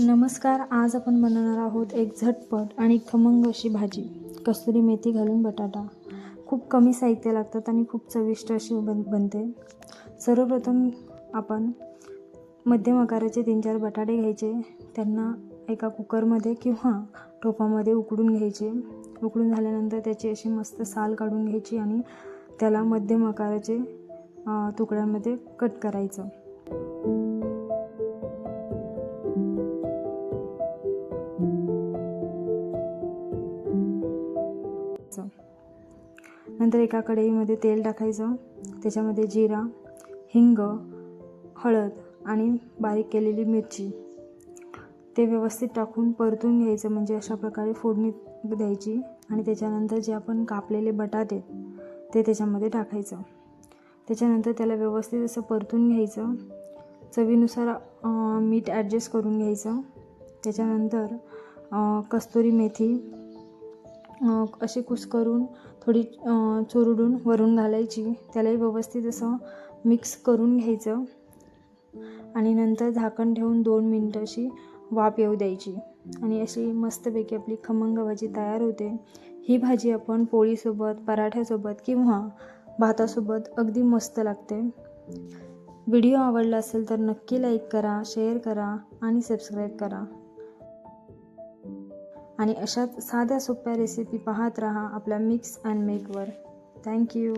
नमस्कार आज आपण बनवणार आहोत एक झटपट आणि खमंग अशी भाजी. कस्तुरी मेथी घालून बटाटा. खूप कमी साहित्य लागतात आणि खूप चविष्ट अशी बन बनते. सर्वप्रथम आपण मध्यम आकाराचे तीन चार बटाटे घ्यायचे. त्यांना एका कुकरमध्ये किंवा टोपामध्ये उकडून घ्यायचे. उकडून झाल्यानंतर त्याची अशी मस्त साल काढून घ्यायची आणि त्याला मध्यम आकाराचे तुकड्यांमध्ये कट करायचं. नंतर एका कढईमध्ये तेल टाकायचं. त्याच्यामध्ये जिरा हिंग हळद आणि बारीक केलेली मिरची. ते व्यवस्थित टाकून परतून घ्यायचं म्हणजे अशा प्रकारे फोडणी द्यायची आणि त्याच्यानंतर जे आपण कापलेले बटाटे ते त्याच्यामध्ये टाकायचं. त्याच्यानंतर त्याला व्यवस्थित असं परतून घ्यायचं. चवीनुसार मीठ ॲडजस्ट करून घ्यायचं. त्याच्यानंतर कस्तुरी मेथी अशी कुस्करून थोडी चुरडून वरून घालायची. त्यालाही व्यवस्थित असं मिक्स करून घ्यायचं. आणि नंतर झाकण ठेवून दोन मिनटं अशी वाफ येऊ द्यायची. आणि अशी मस्तपैकी आपली खमंग भाजी तयार होते. ही भाजी आपण पोळीसोबत पराठ्यासोबत किंवा भातासोबत अगदी मस्त लागते. व्हिडिओ आवडला असेल तर नक्की लाईक करा शेअर करा आणि सबस्क्राईब करा. आणि अशाच साध्या सोप्या रेसिपी पाहत राहा आपल्या मिक्स अँड मेकवर थँक्यू